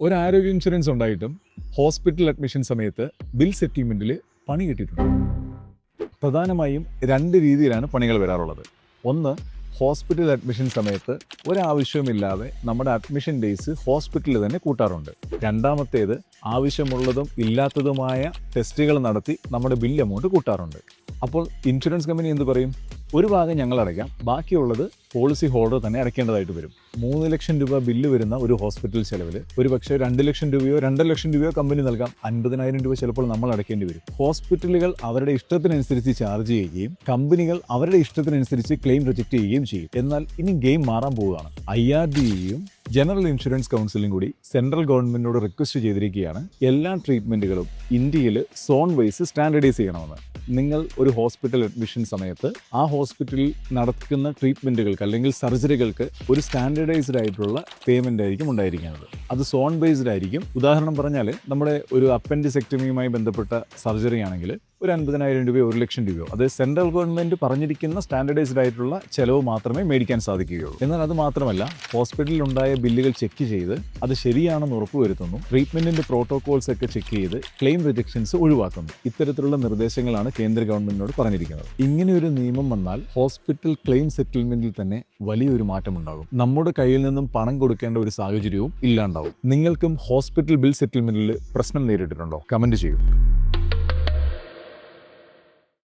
ഒരു ആരോഗ്യ ഇൻഷുറൻസ് ഉണ്ടായിട്ടും ഹോസ്പിറ്റൽ അഡ്മിഷൻ സമയത്ത് ബിൽ സെറ്റിൽമെന്റിൽ പണി കിട്ടിയിട്ടുണ്ട്. പ്രധാനമായും രണ്ട് രീതിയിലാണ് പണികൾ വരാറുള്ളത്. ഒന്ന് ഹോസ്പിറ്റൽ അഡ്മിഷൻ സമയത്ത് ഒരാവശ്യവുമില്ലാതെ നമ്മുടെ അഡ്മിഷൻ ഡേയ്സ് ഹോസ്പിറ്റലിൽ തന്നെ കൂട്ടാറുണ്ട്. രണ്ടാമത്തേത് ആവശ്യമുള്ളതും ഇല്ലാത്തതുമായ ടെസ്റ്റുകൾ നടത്തി നമ്മുടെ ബിൽ എമൗണ്ട് കൂട്ടാറുണ്ട്. അപ്പോൾ ഇൻഷുറൻസ് കമ്പനി എന്ത് പറയും? ഒരു ഭാഗം ഞങ്ങൾ അടയ്ക്കാം ബാക്കിയുള്ളത് പോളിസി ഹോൾഡർ തന്നെ അടയ്ക്കേണ്ടതായിട്ട് വരും. മൂന്ന് ലക്ഷം രൂപ ബില്ല് വരുന്ന ഒരു ഹോസ്പിറ്റൽ ചെലവിൽ ഒരു പക്ഷേ രണ്ട് ലക്ഷം രൂപയോ രണ്ടര ലക്ഷം രൂപയോ കമ്പനി നൽകാം. അൻപതിനായിരം രൂപ ചിലപ്പോൾ നമ്മൾ അടയ്ക്കേണ്ടി വരും. ഹോസ്പിറ്റലുകൾ അവരുടെ ഇഷ്ടത്തിനനുസരിച്ച് ചാർജ് ചെയ്യുകയും കമ്പനികൾ അവരുടെ ഇഷ്ടത്തിനനുസരിച്ച് ക്ലെയിം റിജക്ട് ചെയ്യുകയും ചെയ്യും. എന്നാൽ ഇനി ഗെയിം മാറാൻ പോവുകയാണ്. ഐ ആർ ഡിയും ജനറൽ ഇൻഷുറൻസ് കൗൺസിലും കൂടി സെൻട്രൽ ഗവൺമെന്റിനോട് റിക്വസ്റ്റ് ചെയ്തിരിക്കുകയാണ്. എല്ലാ ട്രീറ്റ്മെന്റുകളും ഇന്ത്യയിൽ സോൺ വൈസ് സ്റ്റാൻഡർഡൈസ് ചെയ്യണമെന്ന്. നിങ്ങൾ ഒരു ഹോസ്പിറ്റൽ അഡ്മിഷൻ സമയത്ത് ആ ഹോസ്പിറ്റലിൽ നടക്കുന്ന ട്രീറ്റ്മെന്റുകൾക്ക് അല്ലെങ്കിൽ സർജറികൾക്ക് ഒരു സ്റ്റാൻഡേർഡൈസ്ഡ് ആയിട്ടുള്ള പേയ്മെന്റ് ആയിരിക്കും ഉണ്ടായിരിക്കുന്നത്. അത് സോൺ ബേസ്ഡ് ആയിരിക്കും. ഉദാഹരണം പറഞ്ഞാൽ നമ്മുടെ ഒരു അപ്പൻഡിസെക്ടമിയുമായി ബന്ധപ്പെട്ട സർജറി ആണെങ്കിൽ ഒരു അൻപതിനായിരം രൂപയോ ഒരു ലക്ഷം രൂപയോ. അത് സെൻട്രൽ ഗവൺമെന്റ് പറഞ്ഞിരിക്കുന്ന സ്റ്റാൻഡർഡൈസ്ഡ് ആയിട്ടുള്ള ചെലവ് മാത്രമേ മേടിക്കാൻ സാധിക്കുകയുള്ളൂ. എന്നാൽ അത് മാത്രമല്ല ഹോസ്പിറ്റലിൽ ഉണ്ടായ ബില്ലുകൾ ചെക്ക് ചെയ്ത് അത് ശരിയാണെന്ന് ഉറപ്പുവരുത്തുന്നു. ട്രീറ്റ്മെന്റിന്റെ പ്രോട്ടോകോൾസ് ഒക്കെ ചെക്ക് ചെയ്ത് ക്ലെയിം റിജക്ഷൻസ് ഒഴിവാക്കുന്നു. ഇത്തരത്തിലുള്ള നിർദ്ദേശങ്ങളാണ് കേന്ദ്ര ഗവൺമെന്റിനോട് പറഞ്ഞിരിക്കുന്നത്. ഇങ്ങനെ ഒരു നിയമം വന്നാൽ ഹോസ്പിറ്റൽ ക്ലെയിം സെറ്റിൽമെന്റിൽ തന്നെ വലിയൊരു മാറ്റം ഉണ്ടാകും നമ്മുടെ കയ്യിൽ നിന്നും പണം കൊടുക്കേണ്ട ഒരു സാഹചര്യവും ഇല്ലാണ്ടാവും. നിങ്ങൾക്കും ഹോസ്പിറ്റൽ ബിൽ സെറ്റിൽമെന്റിൽ പ്രശ്നം നേരിട്ടിട്ടുണ്ടോ? കമന്റ് ചെയ്യൂ.